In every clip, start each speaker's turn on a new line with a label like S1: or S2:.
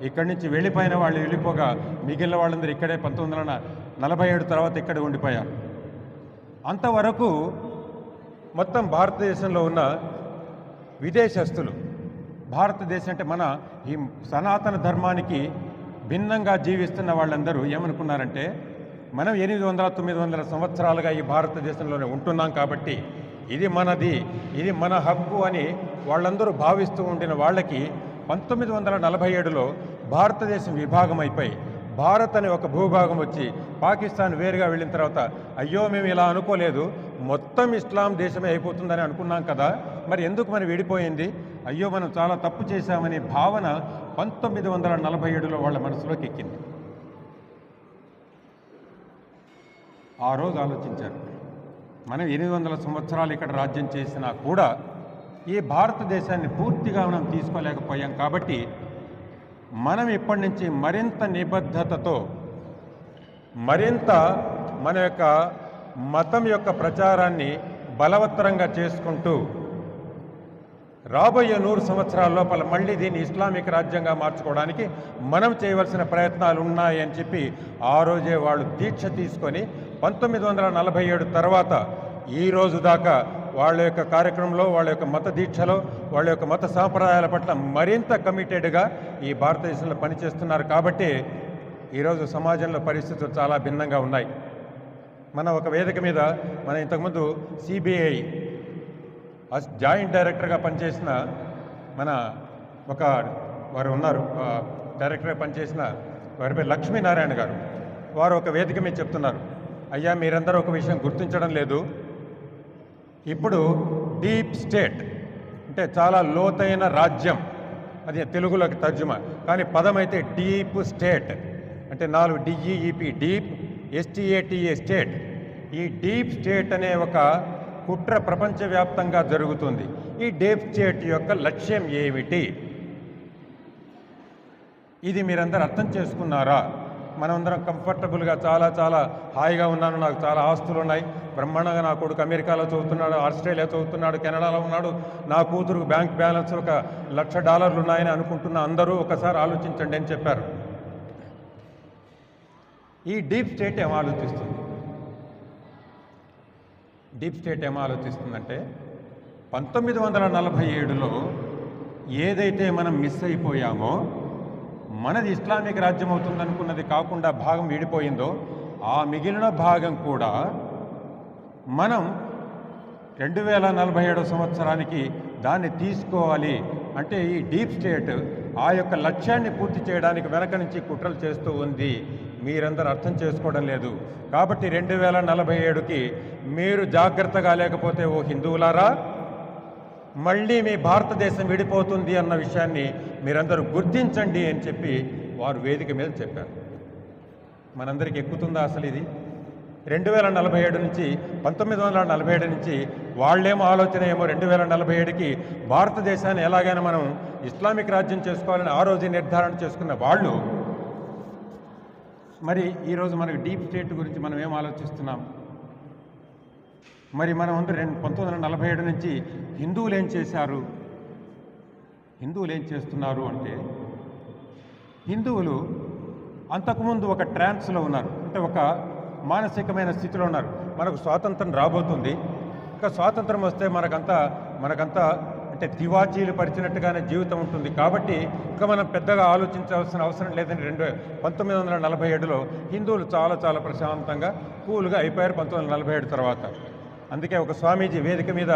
S1: ఇక్కడి నుంచి వెళ్ళిపోయిన వాళ్ళు వెళ్ళిపోగా మిగిలిన వాళ్ళందరూ ఇక్కడే పంతొమ్మిది వందల నలభై ఏడు తర్వాత ఇక్కడే ఉండిపోయారు అంతవరకు మొత్తం భారతదేశంలో ఉన్న విదేశస్తులు భారతదేశం అంటే మన ఈ సనాతన ధర్మానికి భిన్నంగా జీవిస్తున్న వాళ్ళందరూ ఏమనుకున్నారంటే మనం ఎనిమిది వందల తొమ్మిది వందల సంవత్సరాలుగా ఈ భారతదేశంలోనే ఉంటున్నాం కాబట్టి ఇది మనది ఇది మన హక్కు అని వాళ్ళందరూ భావిస్తూ ఉండిన వాళ్ళకి పంతొమ్మిది వందల నలభై ఏడులో భారతదేశం విభాగం అయిపోయి భారత్ అనే ఒక భూభాగం వచ్చి పాకిస్తాన్ వేరుగా వెళ్ళిన తర్వాత అయ్యో మేము ఇలా అనుకోలేదు మొత్తం ఇస్లాం దేశమే అయిపోతుందని అనుకున్నాం కదా మరి ఎందుకు మనం విడిపోయింది? అయ్యో మనం చాలా తప్పు చేశామనే భావన పంతొమ్మిది వందల నలభై ఏడులో వాళ్ళ మనసులోకి ఎక్కింది. ఆ రోజు ఆలోచించారు. మనం ఎనిమిది వందల సంవత్సరాలు ఇక్కడ రాజ్యం చేసినా కూడా ఈ భారతదేశాన్ని పూర్తిగా మనం తీసుకోలేకపోయాం కాబట్టి మనం ఇప్పటి నుంచి మరింత నిబద్ధతతో మరింత మన యొక్క మతం యొక్క ప్రచారాన్ని బలవత్తరంగా చేసుకుంటూ రాబోయే నూరు సంవత్సరాల లోపల మళ్ళీ దీన్ని ఇస్లామిక్ రాజ్యంగా మార్చుకోవడానికి మనం చేయవలసిన ప్రయత్నాలు ఉన్నాయని చెప్పి ఆ రోజే వాళ్ళు దీక్ష తీసుకొని పంతొమ్మిది వందల నలభై ఏడు తర్వాత ఈ రోజు దాకా వాళ్ళ యొక్క కార్యక్రమంలో వాళ్ళ యొక్క మత దీక్షలో వాళ్ళ యొక్క మత సాంప్రదాయాల పట్ల మరింత కమిటెడ్గా ఈ భారతదేశంలో పనిచేస్తున్నారు కాబట్టి ఈరోజు సమాజంలో పరిస్థితులు చాలా భిన్నంగా ఉన్నాయి. మన ఒక వేదిక మీద మన ఇంతకుముందు సిబిఐ జాయింట్ డైరెక్టర్గా పనిచేసిన మన ఒక వారు ఉన్నారు. డైరెక్టర్గా పనిచేసిన వారి పేరు లక్ష్మీనారాయణ గారు. వారు ఒక వేదిక మీద చెప్తున్నారు. అయ్యా మీరందరూ ఒక విషయం గుర్తించడం లేదు. ఇప్పుడు డీప్ స్టేట్ అంటే చాలా లోతైన రాజ్యం. అది తెలుగులోకి తర్జుమా. కానీ పదం అయితే డీప్ స్టేట్. అంటే నాలుగు D E E P deep S T A T E state. ఈ డీప్ స్టేట్ అనే ఒక కుట్ర ప్రపంచవ్యాప్తంగా జరుగుతుంది. ఈ డీప్ స్టేట్ యొక్క లక్ష్యం ఏమిటి? ఇది మీరందరూ అర్థం చేసుకున్నారా? మనమందరం కంఫర్టబుల్గా చాలా చాలా హాయిగా ఉన్నాను. నాకు చాలా ఆస్తులు ఉన్నాయి. బ్రహ్మాండంగా నా కొడుకు అమెరికాలో చదువుతున్నాడు ఆస్ట్రేలియా చదువుతున్నాడు కెనడాలో ఉన్నాడు. నా కూతురు బ్యాంక్ బ్యాలెన్స్ ఒక లక్ష డాలర్లు ఉన్నాయని అనుకుంటున్న అందరూ ఒకసారి ఆలోచించండి అని చెప్పారు. ఈ డీప్ స్టేట్ ఏం ఆలోచిస్తుంది? డీప్ స్టేట్ ఏం ఆలోచిస్తుందంటే పంతొమ్మిది వందల నలభై ఏడులో ఏదైతే మనం మిస్ అయిపోయామో మనది ఇస్లామిక్ రాజ్యం అవుతుందనుకున్నది కాకుండా భాగం విడిపోయిందో ఆ మిగిలిన భాగం కూడా మనం రెండు వేల నలభై ఏడో సంవత్సరానికి దాన్ని తీసుకోవాలి అంటే ఈ డీప్ స్టేట్ ఆ యొక్క లక్ష్యాన్ని పూర్తి చేయడానికి వెనక నుంచి కుట్రలు చేస్తూ ఉంది. మీరందరూ అర్థం చేసుకోవడం లేదు. కాబట్టి రెండు వేల నలభై ఏడుకి మీరు జాగ్రత్తగా లేకపోతే ఓ హిందువులారా మళ్ళీ మీ భారతదేశం విడిపోతుంది అన్న విషయాన్ని మీరందరూ గుర్తించండి అని చెప్పి వారు వేదిక మీద చెప్పారు. మనందరికీ ఎక్కుతుందా అసలు ఇది? రెండు వేల నలభై ఏడు నుంచి పంతొమ్మిది వందల నలభై ఏడు నుంచి వాళ్ళేమో ఆలోచన ఏమో రెండు వేల నలభై ఏడుకి భారతదేశాన్ని ఎలాగైనా మనం ఇస్లామిక్ రాజ్యం చేసుకోవాలని ఆ రోజు నిర్ధారణ చేసుకున్న వాళ్ళు. మరి ఈరోజు మనకి డీప్ స్టేట్ గురించి మనం ఏం ఆలోచిస్తున్నాం? మరి మనం అందరూ రెండు పంతొమ్మిది వందల నలభై ఏడు నుంచి హిందువులు ఏం చేశారు? హిందువులు ఏం చేస్తున్నారు అంటే హిందువులు అంతకుముందు ఒక ట్రాన్స్లో ఉన్నారు. అంటే ఒక మానసికమైన స్థితిలో ఉన్నారు. మనకు స్వాతంత్రం రాబోతుంది. ఇంకా స్వాతంత్రం వస్తే మనకంతా మనకంతా అంటే తివాచీలు పరిచినట్టుగానే జీవితం ఉంటుంది. కాబట్టి ఇంకా మనం పెద్దగా ఆలోచించాల్సిన అవసరం లేదని రెండు పంతొమ్మిది వందల నలభై ఏడులో హిందువులు చాలా చాలా ప్రశాంతంగా కూల్గా అయిపోయారు పంతొమ్మిది వందల నలభై ఏడు తర్వాత. అందుకే ఒక స్వామీజీ వేదిక మీద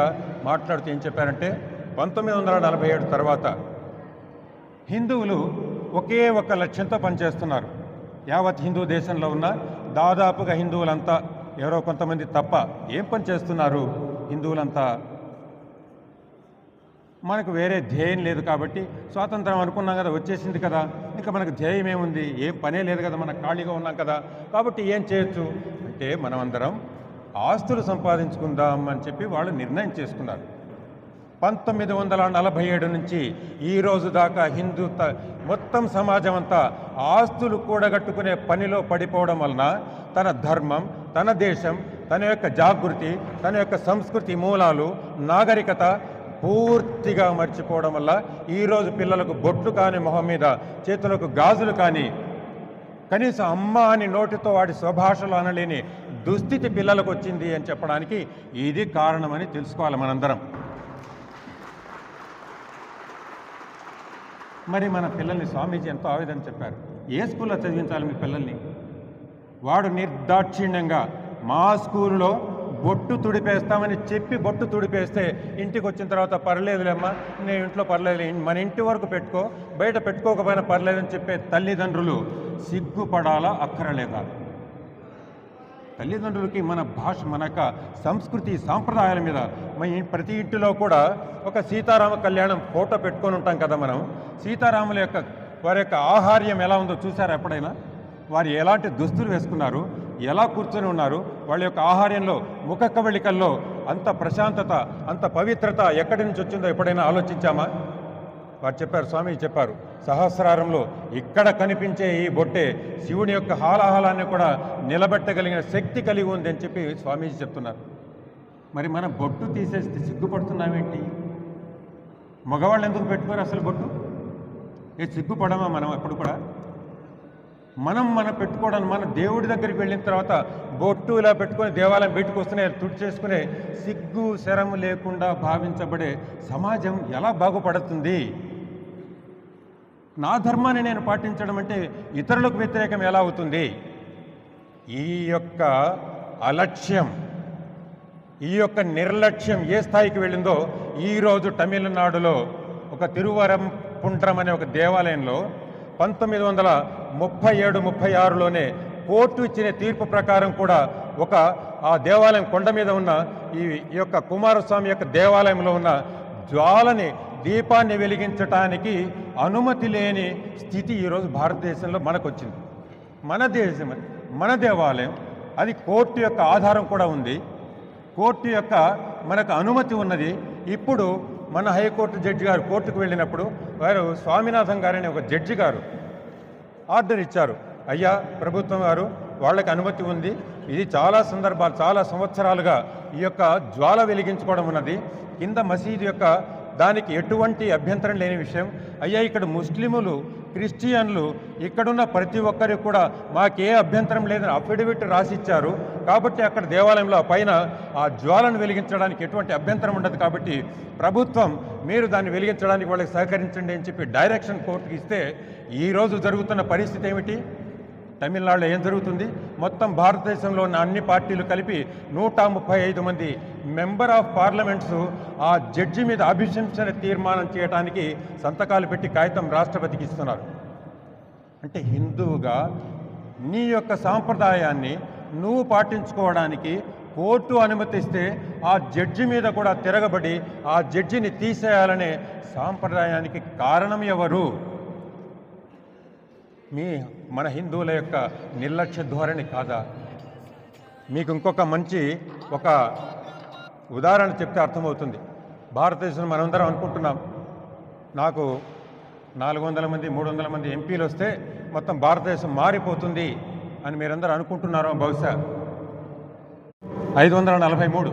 S1: మాట్లాడుతూ ఏం చెప్పారంటే పంతొమ్మిది వందల నలభై ఏడు తర్వాత హిందువులు ఒకే ఒక లక్ష్యంతో పనిచేస్తున్నారు. యావత్ హిందూ దేశంలో ఉన్న దాదాపుగా హిందువులంతా ఎవరో కొంతమంది తప్ప ఏం పని చేస్తున్నారు? హిందువులంతా మనకు వేరే ధ్యేయం లేదు కాబట్టి స్వాతంత్రం అనుకున్నాం కదా వచ్చేసింది కదా ఇంకా మనకు ధ్యేయం ఏముంది? ఏం పనే లేదు కదా మనం ఖాళీగా ఉన్నాం కదా కాబట్టి ఏం చేయొచ్చు? అంటే మనమందరం ఆస్తులు సంపాదించుకుందాం అని చెప్పి వాళ్ళు నిర్ణయం చేసుకున్నారు. పంతొమ్మిది వందల నలభై ఏడు నుంచి ఈ రోజు దాకా హిందూ మొత్తం సమాజం అంతా ఆస్తులు కూడగట్టుకునే పనిలో పడిపోవడం వలన తన ధర్మం తన దేశం తన యొక్క జాగృతి తన యొక్క సంస్కృతి మూలాలు నాగరికత పూర్తిగా మర్చిపోవడం వల్ల ఈరోజు పిల్లలకు బొట్లు కాని మొహం మీద చేతులకు గాజులు కానీ కనీసం అమ్మ అని నోటితో వాడి స్వభాషలు అనలేని దుస్థితి పిల్లలకు వచ్చింది అని చెప్పడానికి ఇది కారణమని తెలుసుకోవాలి మనందరం. మరి మన పిల్లల్ని స్వామీజీ ఎంతో ఆవేదన చెప్పారు. ఏ స్కూల్లో చదివించాలి మీ పిల్లల్ని? వాడు నిర్దాక్షిణ్యంగా మా స్కూల్లో బొట్టు తుడిపేస్తామని చెప్పి బొట్టు తుడిపేస్తే ఇంటికి వచ్చిన తర్వాత పర్లేదులేమ్మా నేను ఇంట్లో పర్లేదు మన ఇంటి వరకు పెట్టుకో బయట పెట్టుకోకపోయినా పర్లేదని చెప్పే తల్లిదండ్రులు సిగ్గుపడాలా అక్కరలేదా? తల్లిదండ్రులకి మన భాష మన యొక్క సంస్కృతి సాంప్రదాయాల మీద మన ప్రతి ఇంటిలో కూడా ఒక సీతారామ కళ్యాణం ఫోటో పెట్టుకొని ఉంటాం కదా మనం. సీతారాముల యొక్క వారి యొక్క ఆహార్యం ఎలా ఉందో చూసారా ఎప్పుడైనా? వారు ఎలాంటి దుస్తులు వేసుకున్నారు? ఎలా కూర్చొని ఉన్నారు? వాళ్ళ యొక్క ఆహార్యంలో ముఖ కవళికల్లో అంత ప్రశాంతత అంత పవిత్రత ఎక్కడి నుంచి వచ్చిందో ఎప్పుడైనా ఆలోచించామా? వారు చెప్పారు స్వామి చెప్పారు సహస్రారంలో ఇక్కడ కనిపించే ఈ బొట్టే శివుని యొక్క హాలాహలాన్ని కూడా నిలబెట్టగలిగిన శక్తి కలిగి ఉంది అని చెప్పి స్వామీజీ చెప్తున్నారు. మరి మన బొట్టు తీసేస్తే సిగ్గుపడుతున్నామేంటి? మగవాళ్ళు ఎందుకు పెట్టుకోరు అసలు బొట్టు? ఏ సిగ్గుపడమా మనం ఎప్పుడు కూడా? మనం మనం పెట్టుకోవడం మన దేవుడి దగ్గరికి వెళ్ళిన తర్వాత బొట్టు ఇలా పెట్టుకొని దేవాలయం బయటకు వస్తూనే తుడి చేసుకునే సిగ్గు శరము లేకుండా భావించబడే సమాజం ఎలా బాగుపడుతుంది? నా ధర్మాన్ని నేను పాటించడం అంటే ఇతరులకు వ్యతిరేకం ఎలా అవుతుంది? ఈ యొక్క అలక్ష్యం ఈ యొక్క నిర్లక్ష్యం ఏ స్థాయికి వెళ్ళిందో ఈరోజు తమిళనాడులో ఒక తిరువరం పుండ్రం అనే ఒక దేవాలయంలో పంతొమ్మిది వందల ముప్పై ఏడు ముప్పై ఆరులోనే కోర్టు ఇచ్చిన తీర్పు ప్రకారం కూడా ఒక ఆ దేవాలయం కొండ మీద ఉన్న ఈ యొక్క కుమారస్వామి యొక్క దేవాలయంలో ఉన్న జ్వాలని దీపాన్ని వెలిగించటానికి అనుమతి లేని స్థితి ఈరోజు భారతదేశంలో మనకు వచ్చింది మన దేశం మన దేవాలయం అది కోర్టు యొక్క ఆధారం కూడా ఉంది. కోర్టు యొక్క మనకు అనుమతి ఉన్నది. ఇప్పుడు మన హైకోర్టు జడ్జి గారు కోర్టుకు వెళ్ళినప్పుడు వారు స్వామినాథన్ గారని ఒక జడ్జి గారు ఆర్డర్ ఇచ్చారు. అయ్యా ప్రభుత్వం గారు వాళ్ళకి అనుమతి ఉంది. ఇది చాలా సందర్భాలు చాలా సంవత్సరాలుగా ఈ యొక్క జ్వాల వెలిగించుకోవడం ఉన్నది. కింద మసీదు యొక్క దానికి ఎటువంటి అభ్యంతరం లేని విషయం. అయ్యా ఇక్కడ ముస్లిములు క్రిస్టియన్లు ఇక్కడున్న ప్రతి ఒక్కరికి కూడా మాకే అభ్యంతరం లేదని అఫిడవిట్ రాసిచ్చారు. కాబట్టి అక్కడ దేవాలయంలో పైన ఆ జ్వాలను వెలిగించడానికి ఎటువంటి అభ్యంతరం ఉండదు. కాబట్టి ప్రభుత్వం మీరు దాన్ని వెలిగించడానికి వాళ్ళకి సహకరించండి అని చెప్పి డైరెక్షన్ కోర్టుకి ఇస్తే ఈరోజు జరుగుతున్న పరిస్థితి ఏమిటి? తమిళనాడులో ఏం జరుగుతుంది? మొత్తం భారతదేశంలో ఉన్న అన్ని పార్టీలు కలిపి నూట ముప్పై ఐదు మంది మెంబర్ ఆఫ్ పార్లమెంట్స్ ఆ జడ్జి మీద అభిశంసన తీర్మానం చేయడానికి సంతకాలు పెట్టి కాగితం రాష్ట్రపతికి ఇస్తున్నారు. అంటే హిందువుగా నీ యొక్క సాంప్రదాయాన్ని నువ్వు పాటించుకోవడానికి కోర్టు అనుమతిస్తే ఆ జడ్జి మీద కూడా తిరగబడి ఆ జడ్జిని తీసేయాలనే సాంప్రదాయానికి కారణం ఎవరు? మీ మన హిందువుల యొక్క నిర్లక్ష్య ధోరణి కాదా? మీకు ఇంకొక మంచి ఒక ఉదాహరణ చెప్తే అర్థమవుతుంది. భారతదేశం మనందరం అనుకుంటున్నాం. నాకు నాలుగు వందల మంది మూడు వందల మంది ఎంపీలు వస్తే మొత్తం భారతదేశం మారిపోతుంది అని మీరందరూ అనుకుంటున్నారో బహుశా? ఐదు వందల నలభై మూడు.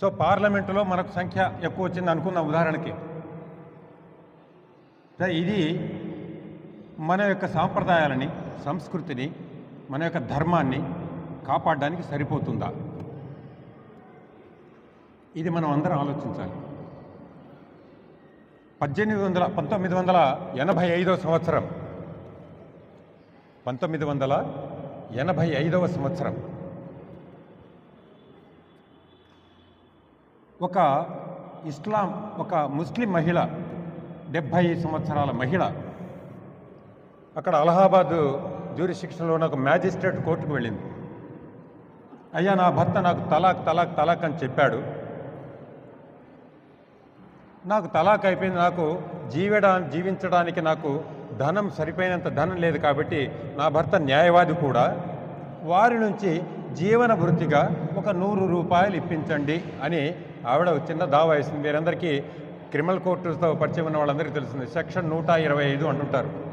S1: సో పార్లమెంటులో మనకు సంఖ్య ఎక్కువ వచ్చింది అనుకుందాం ఉదాహరణకి. ఇది మన యొక్క సాంప్రదాయాలని సంస్కృతిని మన యొక్క ధర్మాన్ని కాపాడడానికి సరిపోతుందా? ఇది మనం అందరం ఆలోచించాలి. పద్దెనిమిది వందల పంతొమ్మిది వందల ఎనభై ఐదవ సంవత్సరం. పంతొమ్మిది వందల ఎనభై ఐదవ సంవత్సరం. ఒక ఇస్లాం ఒక ముస్లిం మహిళ డెబ్భై సంవత్సరాల మహిళ అక్కడ అలహాబాద్ జ్యూరి శిక్షణలో నాకు మ్యాజిస్ట్రేట్ కోర్టుకు వెళ్ళింది. అయ్యా నా భర్త నాకు తలాక్ తలాక్ తలాక్ అని చెప్పాడు. నాకు తలాక్ అయిపోయింది. నాకు జీవడా జీవించడానికి నాకు ధనం సరిపోయినంత ధనం లేదు కాబట్టి నా భర్త న్యాయవాది కూడా. వారి నుంచి జీవన వృత్తిగా ఒక నూరు రూపాయలు ఇప్పించండి అని ఆవిడ చిన్న దావా వేసింది. మీరందరికీ క్రిమినల్ కోర్టుతో పరిచయం ఉన్న వాళ్ళందరికీ తెలుస్తుంది. సెక్షన్ నూట ఇరవై ఐదు అంటుంటారు.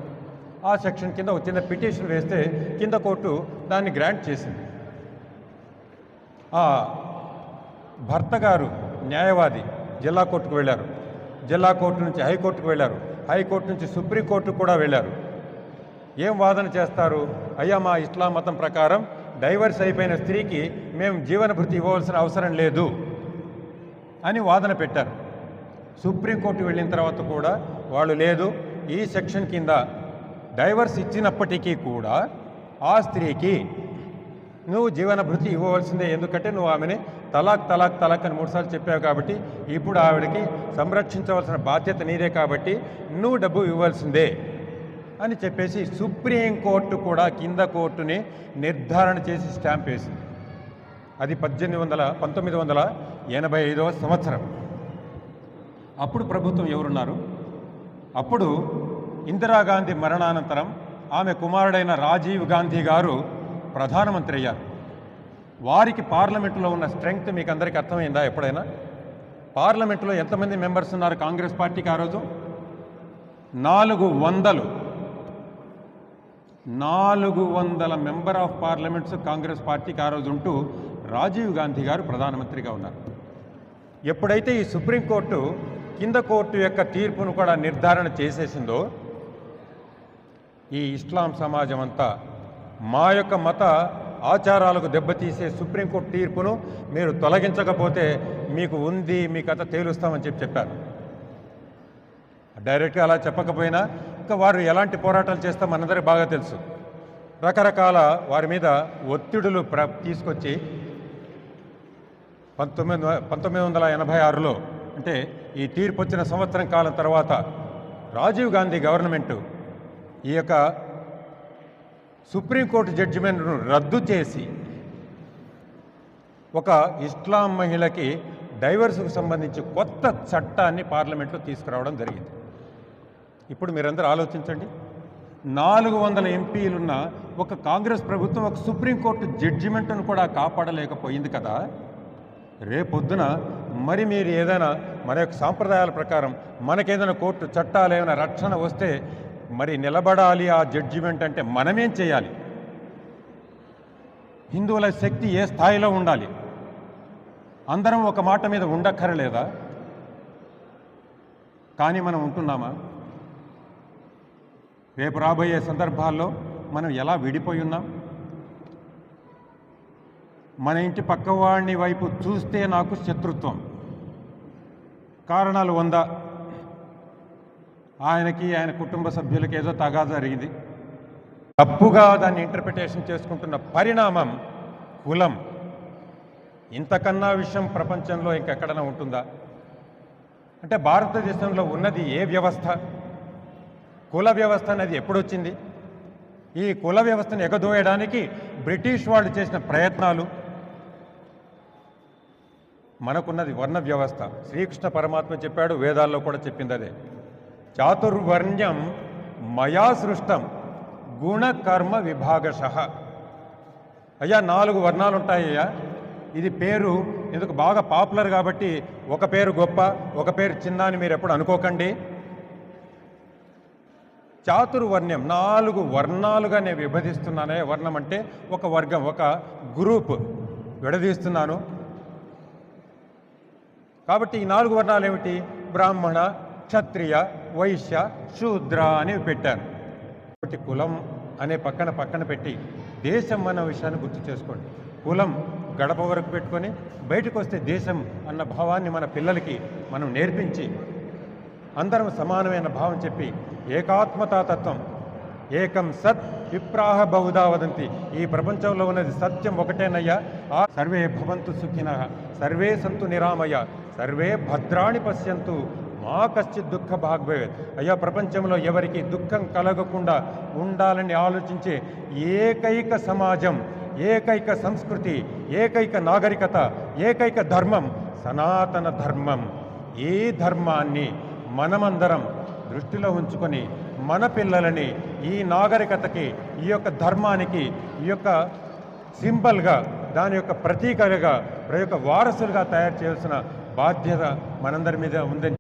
S1: ఆ సెక్షన్ కింద ఒక చిన్న పిటిషన్ వేస్తే కింద కోర్టు దాన్ని గ్రాంట్ చేసింది. ఆ భర్త గారు న్యాయవాది జిల్లా కోర్టుకు వెళ్ళారు. జిల్లా కోర్టు నుంచి హైకోర్టుకు వెళ్ళారు. హైకోర్టు నుంచి సుప్రీంకోర్టుకు కూడా వెళ్ళారు. ఏం వాదన చేస్తారు? అయ్యా మా ఇస్లాం మతం ప్రకారం డైవర్స్ అయిపోయిన స్త్రీకి మేము జీవన భృతి ఇవ్వవలసిన అవసరం లేదు అని వాదన పెట్టారు. సుప్రీంకోర్టు వెళ్ళిన తర్వాత కూడా వాళ్ళు లేదు. ఈ సెక్షన్ కింద డైవర్స్ ఇచ్చినప్పటికీ కూడా ఆ స్త్రీకి నువ్వు జీవన భృతి ఇవ్వవలసిందే. ఎందుకంటే నువ్వు ఆమెని తలాక్ తలాక్ తలాక్ అని మూడుసార్లు చెప్పావు కాబట్టి ఇప్పుడు ఆవిడకి సంరక్షించవలసిన బాధ్యత నీదే కాబట్టి నువ్వు డబ్బు ఇవ్వాల్సిందే అని చెప్పేసి సుప్రీంకోర్టు కూడా కింద కోర్టుని నిర్ధారణ చేసి స్టాంప్ వేసింది. అది పద్దెనిమిది వందల పంతొమ్మిది వందల ఎనభై ఐదవ సంవత్సరం. అప్పుడు ప్రభుత్వం ఎవరున్నారు? అప్పుడు ఇందిరాగాంధీ మరణానంతరం ఆమె కుమారుడైన రాజీవ్ గాంధీ గారు ప్రధానమంత్రి అయ్యారు. వారికి పార్లమెంటులో ఉన్న స్ట్రెంగ్త్ మీకు అందరికీ అర్థమైందా ఎప్పుడైనా? పార్లమెంటులో ఎంతమంది మెంబర్స్ ఉన్నారు కాంగ్రెస్ పార్టీకి ఆ రోజు? నాలుగు వందలు. నాలుగు వందల మెంబర్ ఆఫ్ పార్లమెంట్స్ కాంగ్రెస్ పార్టీకి ఆ రోజు ఉంటూ రాజీవ్ గాంధీ గారు ప్రధానమంత్రిగా ఉన్నారు. ఎప్పుడైతే ఈ సుప్రీంకోర్టు కింద కోర్టు యొక్క తీర్పును కూడా నిర్ధారణ చేసేసిందో ఈ ఇస్లాం సమాజం అంతా మా యొక్క మత ఆచారాలకు దెబ్బతీసే సుప్రీంకోర్టు తీర్పును మీరు తొలగించకపోతే మీకు ఉంది మీ కథ తేలుస్తామని చెప్పి చెప్పారు. డైరెక్ట్గా అలా చెప్పకపోయినా ఇంకా వారు ఎలాంటి పోరాటాలు చేస్తాం మనందరికీ బాగా తెలుసు. రకరకాల వారి మీద ఒత్తిడులు ప్ర తీసుకొచ్చి పంతొమ్మిది పంతొమ్మిది వందల ఎనభై ఆరులో అంటే ఈ తీర్పు వచ్చిన సంవత్సరం కాలం తర్వాత రాజీవ్ గాంధీ గవర్నమెంటు ఈ యొక్క సుప్రీంకోర్టు జడ్జిమెంట్ను రద్దు చేసి ఒక ఇస్లాం మహిళకి డైవర్స్కు సంబంధించి కొత్త చట్టాన్ని పార్లమెంట్లో తీసుకురావడం జరిగింది. ఇప్పుడు మీరందరూ ఆలోచించండి. నాలుగు వందల ఎంపీలున్న ఒక కాంగ్రెస్ ప్రభుత్వం ఒక సుప్రీంకోర్టు జడ్జిమెంట్ను కూడా కాపాడలేకపోయింది కదా. రేపొద్దున మరి మీరు ఏదైనా మన యొక్క సాంప్రదాయాల ప్రకారం మనకేదైనా కోర్టు చట్టాలు ఏమైనా రక్షణ వస్తే మరి నిలబడాలి ఆ జడ్జిమెంట్ అంటే మనమేం చేయాలి? హిందువుల శక్తి ఏ స్థాయిలో ఉండాలి? అందరం ఒక మాట మీద ఉండక్కరలేదా? కానీ మనం ఉంటున్నామా? రేపు రాబోయే సందర్భాల్లో మనం ఎలా విడిపోయి ఉన్నాం? మన ఇంటి పక్కవాడిని వైపు చూస్తే నాకు శత్రుత్వం. కారణాలు వందా. ఆయనకి ఆయన కుటుంబ సభ్యులకి ఏదో తగా జరిగింది. తప్పుగా దాన్ని ఇంటర్ప్రిటేషన్ చేసుకుంటున్న పరిణామం కులం. ఇంతకన్నా విషయం ప్రపంచంలో ఇంకెక్కడైనా ఉంటుందా? అంటే భారతదేశంలో ఉన్నది ఏ వ్యవస్థ? కుల వ్యవస్థ అనేది ఎప్పుడొచ్చింది? ఈ కుల వ్యవస్థను ఎగదోయడానికి బ్రిటిష్ వాళ్ళు చేసిన ప్రయత్నాలు. మనకున్నది వర్ణ వ్యవస్థ. శ్రీకృష్ణ పరమాత్మ చెప్పాడు వేదాల్లో కూడా చెప్పింది అదే. చాతుర్వర్ణ్యం మయా సృష్టం గుణకర్మ విభాగశ. అయ్యా నాలుగు వర్ణాలు ఉంటాయ్యా ఇది పేరు ఎందుకు బాగా పాపులర్ కాబట్టి ఒక పేరు గొప్ప ఒక పేరు చిన్న అని మీరు ఎప్పుడు అనుకోకండి. చాతుర్వర్ణ్యం నాలుగు వర్ణాలుగా నేను విభజిస్తున్నానే. వర్ణం అంటే ఒక వర్గం ఒక గ్రూప్ విడదీస్తున్నాను. కాబట్టి ఈ నాలుగు వర్ణాలు ఏమిటి బ్రాహ్మణ క్షత్రియ వైశ్య శూద్ర అని పెట్టారు. ఒకటి కులం అనే పక్కన పక్కన పెట్టి దేశం అన్న విషయాన్ని గుర్తు చేసుకోండి. కులం గడప వరకు పెట్టుకొని బయటకు వస్తే దేశం అన్న భావాన్ని మన పిల్లలకి మనం నేర్పించి అందరం సమానమైన భావం చెప్పి ఏకాత్మతాతత్వం ఏకం సత్ విప్రాహ బహుదా వదంతి. ఈ ప్రపంచంలో ఉన్నది సత్యం ఒకటేనయ్యా. ఆ సర్వే భవంతు సుఖిన సర్వే సంతు నిరామయ సర్వే భద్రాణి పశ్యంతు మా కశ్చిత్ దుఃఖ భాగ్భవేత్ అయ్యా ప్రపంచంలో ఎవరికి దుఃఖం కలగకుండా ఉండాలని ఆలోచించే ఏకైక సమాజం ఏకైక సంస్కృతి ఏకైక నాగరికత ఏకైక ధర్మం సనాతన ధర్మం. ఈ ధర్మాన్ని మనమందరం దృష్టిలో ఉంచుకొని మన పిల్లలని ఈ నాగరికతకి ఈ యొక్క ధర్మానికి ఈ యొక్క సింబల్గా దాని యొక్క ప్రతీకలుగా ప్రతి యొక్క వారసులుగా తయారు చేయాల్సిన బాధ్యత మనందరి మీద ఉందని